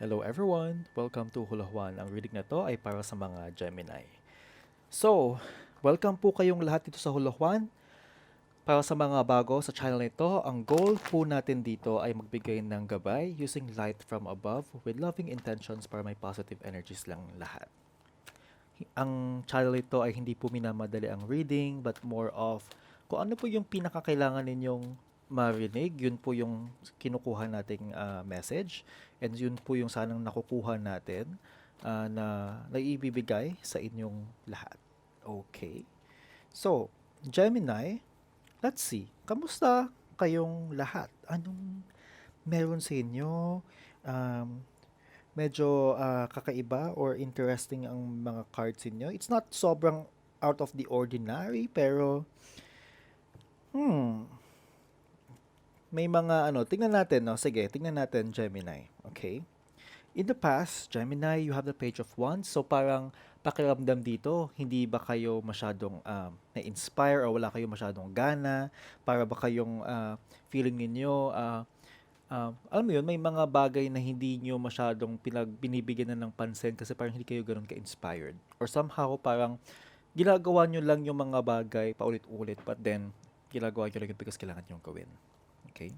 Hello everyone! Welcome to Hulahuan. Ang reading na to ay para sa mga Gemini. So, welcome po kayong lahat dito sa Hulahuan. Para sa mga bago sa channel nito, ang goal po natin dito ay magbigay ng gabay using light from above with loving intentions para may positive energies lang lahat. Ang channel nito ay hindi po minamadali ang reading but more of kung ano po yung pinakakailangan ninyong marinig, yun po yung kinukuha nating ah, message and yun po yung sanang nakukuha natin ah, na naibibigay sa inyong lahat. Okay. So, Gemini, let's see. Kamusta kayong lahat? Anong meron sa inyo? Um, medyo ah, kakaiba or interesting ang mga cards inyo. It's not sobrang out of the ordinary, pero hmm, may mga ano, tingnan natin, no? Sige, tingnan natin, Gemini. Okay? In the past, Gemini, you have the page of wands. So parang pakiramdam dito, hindi ba kayo masyadong um, na-inspire o wala kayo masyadong gana? Para ba kayong ah, feeling ninyo, ah, ah, alam mo yun, may mga bagay na hindi nyo masyadong pinag, binibigyan na ng pansin kasi parang hindi kayo ganun ka-inspired. Or somehow parang ginagawa nyo lang yung mga bagay paulit-ulit but then ginagawa nyo lang yun because kailangan nyo gawin. Okay?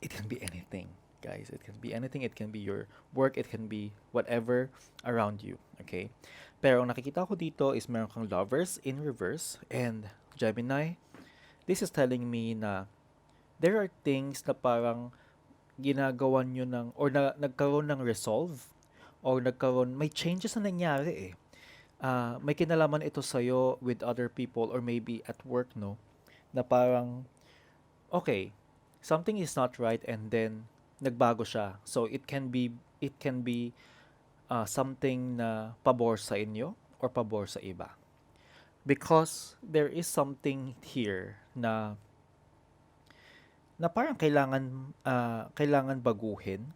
It can be anything, guys. It can be anything. It can be your work. It can be whatever around you. Okay? Pero ang nakikita ko dito is meron kang lovers in reverse and Gemini. This is telling me na there are things na parang ginagawa nyo ng, or na, nagkaroon ng resolve, or nagkaroon, may changes na nangyari eh. Ah, may kinalaman ito sa'yo with other people, or maybe at work, no? Na parang, okay, something is not right, and then, nagbago siya. So, it can be, it can be ah, something na pabor sa inyo, or pabor sa iba. Because, there is something here na na parang kailangan ah, kailangan baguhin.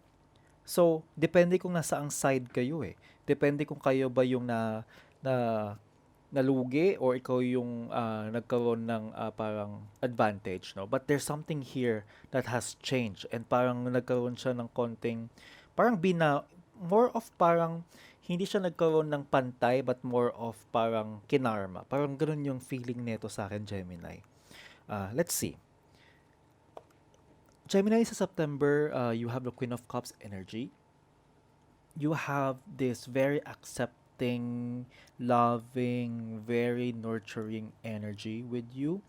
So, depende kung nasa ang side kayo eh. Depende kung kayo ba yung na na nalugi or ikaw yung ah, nagkaroon ng ah, parang advantage, no? But there's something here that has changed and parang nagkaroon siya ng konting parang bina more of parang hindi siya nagkaroon ng pantay but more of parang kinarma. Parang ganun yung feeling nito sa akin, Gemini. Ah, let's see. Gemini sa September, uh, you have the Queen of Cups energy. You have this very accepting, loving, very nurturing energy with you.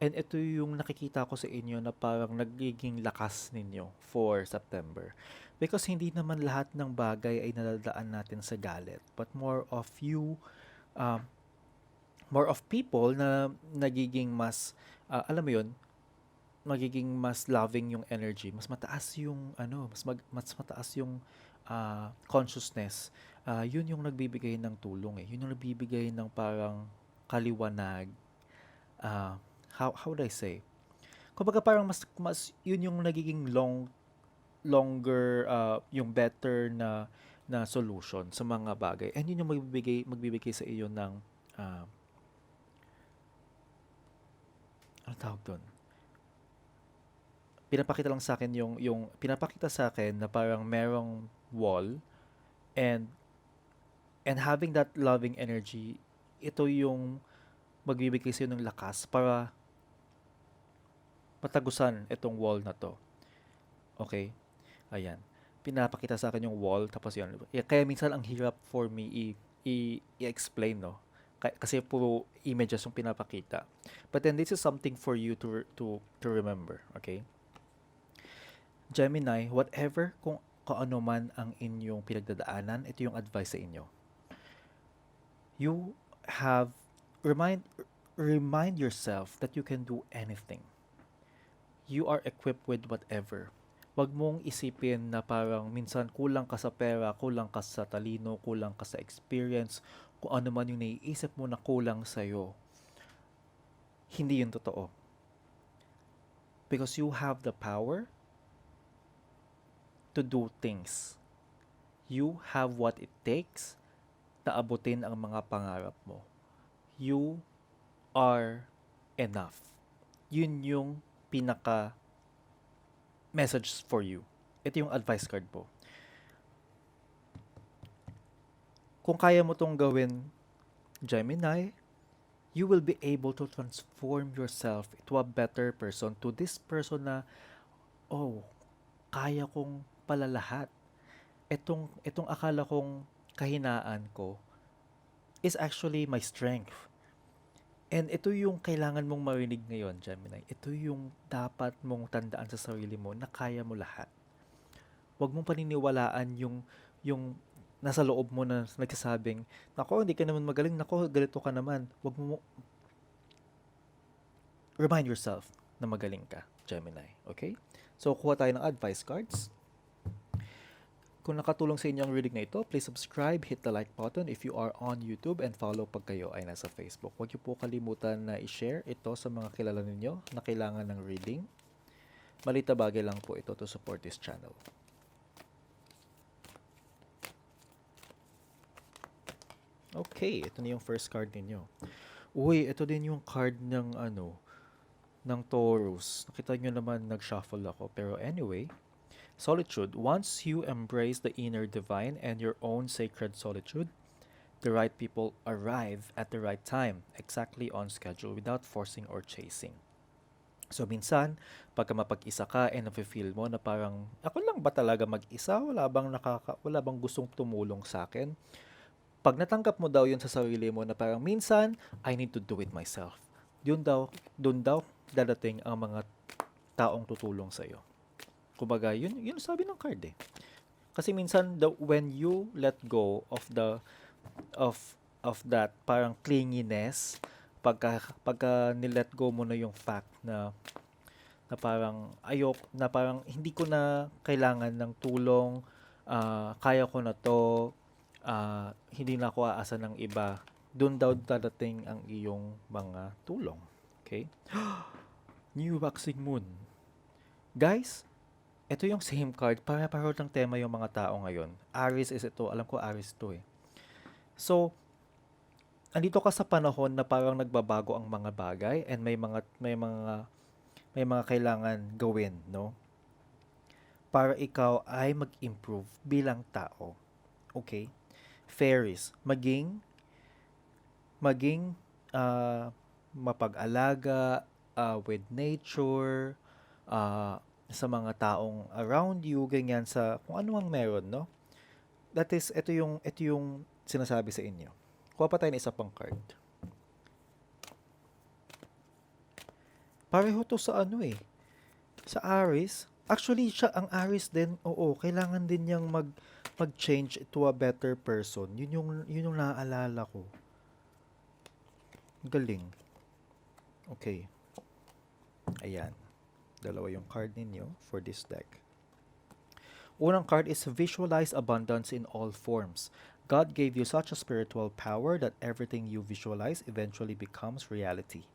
And ito yung nakikita ko sa inyo na parang nagiging lakas ninyo for September. Because hindi naman lahat ng bagay ay nadadaan natin sa galit. But more of you, um, more of people na nagiging mas, ah, alam mo yun, magiging mas loving yung energy, mas mataas yung ano, mas mag, mas mataas yung ah, consciousness. Ah, yun yung nagbibigay ng tulong eh. Yun yung nagbibigay ng parang kaliwanag. Ah, how how would I say? Kumbaga parang mas mas yun yung nagiging long longer ah, yung better na na solution sa mga bagay. And yun yung magbibigay magbibigay sa iyo ng ah, ano tawag doon? pinapakita lang sa akin yung yung pinapakita sa akin na parang merong wall and and having that loving energy ito yung magbibigay sa ng lakas para matagusan itong wall na to. Okay? Ayan. Pinapakita sa akin yung wall tapos yun. Yeah, Kaya minsan ang hirap for me i- i- i-explain, no? Ka- Kasi puro images yung pinapakita. But then this is something for you to to to remember, okay? Gemini, whatever kung kung ano man ang inyong pinagdadaanan, ito yung advice sa inyo. You have remind remind yourself that you can do anything. You are equipped with whatever. Huwag mong isipin na parang minsan kulang ka sa pera, kulang ka sa talino, kulang ka sa experience, kung ano man yung naiisip mo na kulang sa'yo. Hindi yun totoo. Because you have the power to do things. You have what it takes na abutin ang mga pangarap mo. You are enough. Yun yung pinaka message for you. ito yung advice card po. Kung kaya mo tong gawin, Gemini, you will be able to transform yourself into a better person to this person na, oh, kaya kong pala lahat. Itong, itong akala kong kahinaan ko is actually my strength. And ito yung kailangan mong marinig ngayon, Gemini. Ito yung dapat mong tandaan sa sarili mo na kaya mo lahat. Huwag mong paniniwalaan yung yung nasa loob mo na nagsasabing, Nako, hindi ka naman magaling. Nako, ganito ka naman. Huwag mo remind yourself na magaling ka, Gemini. Okay? So, kuha tayo ng advice cards. Kung nakatulong sa inyo ang reading na ito, please subscribe, hit the like button if you are on YouTube, and follow pag kayo ay nasa Facebook. Huwag niyo po kalimutan na i-share ito sa mga kilala ninyo na kailangan ng reading. Malita bagay lang po ito to support this channel. Okay, ito na yung first card ninyo. Uy, ito din yung card ng ano, ng Taurus. Nakita nyo naman nag-shuffle ako. Pero anyway, solitude. Once you embrace the inner divine and your own sacred solitude, the right people arrive at the right time, exactly on schedule, without forcing or chasing. So minsan, pagka mapag-isa ka and nafe-feel mo na parang ako lang ba talaga mag-isa? Wala bang nakaka wala bang gustong tumulong sa akin? Pag natanggap mo daw 'yun sa sarili mo na parang minsan I need to do it myself. Yun daw, doon daw dadating ang mga taong tutulong sa iyo. Kumbaga, yun yun sabi ng card eh. Kasi minsan the, when you let go of the of of that parang clinginess pagka pagka nilet go mo na yung fact na na parang ayok na parang hindi ko na kailangan ng tulong ah, kaya ko na to ah, hindi na ako aasa ng iba doon daw dadating ang iyong mga tulong. Okay? New waxing moon. Guys ito yung same card para pareho ng tema yung mga tao ngayon Aries is ito alam ko Aries to eh so andito ka sa panahon na parang nagbabago ang mga bagay and may mga may mga may mga kailangan gawin, no? Para ikaw ay mag-improve bilang tao. Okay? Fairies, maging maging ah, mapag-alaga ah, with nature, ah, sa mga taong around you, ganyan sa kung ano ang meron, no? That is, ito yung, ito yung sinasabi sa inyo. Kuha pa tayo ng isa pang card. Pareho to sa ano eh. Sa Aries. Actually, siya, ang Aries din, oo, kailangan din niyang mag, mag-change to a better person. Yun yung, yun yung naaalala ko. Galing. Okay. Ayan. Dalawa yung card ninyo for this deck. Unang card is visualize abundance in all forms. God gave you such a spiritual power that everything you visualize eventually becomes reality.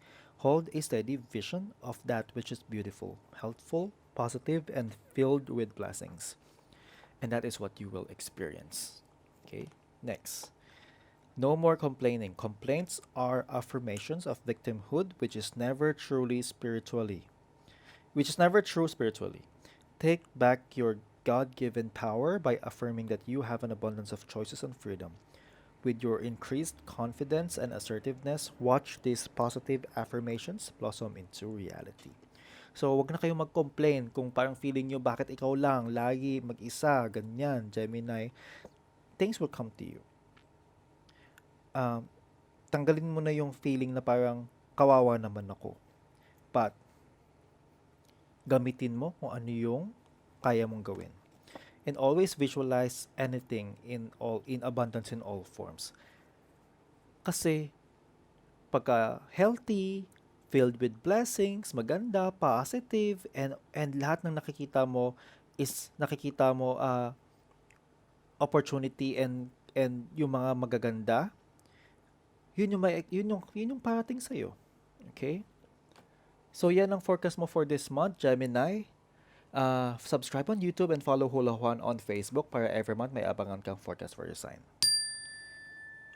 Hold a steady vision of that which is beautiful, helpful, positive, and filled with blessings. And that is what you will experience. Okay, next. No more complaining. Complaints are affirmations of victimhood, which is never truly spiritually, which is never true spiritually. Take back your God given power by affirming that you have an abundance of choices and freedom. With your increased confidence and assertiveness, watch these positive affirmations blossom into reality. So, wag na kayong mag-complain kung parang feeling nyo bakit ikaw lang, lagi mag-isa, ganyan, Gemini. Things will come to you. Um, tanggalin mo na yung feeling na parang kawawa naman ako. But, gamitin mo kung ano yung kaya mong gawin. And always visualize anything in all in abundance in all forms. Kasi pagka healthy, filled with blessings, maganda, positive, and and lahat ng nakikita mo is nakikita mo uh, opportunity and and yung mga magaganda, yun yung may, yun yung yun yung parating sa Okay? So yan ang forecast mo for this month, Gemini. Uh, subscribe on YouTube and follow Hula Juan on Facebook para every month may abangan kang forecast for your sign.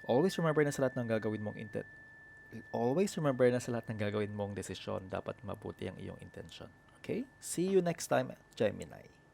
Always remember na sa lahat ng gagawin mong intent. Always remember na sa lahat ng gagawin mong desisyon, dapat mabuti ang iyong intention. Okay? See you next time, Gemini.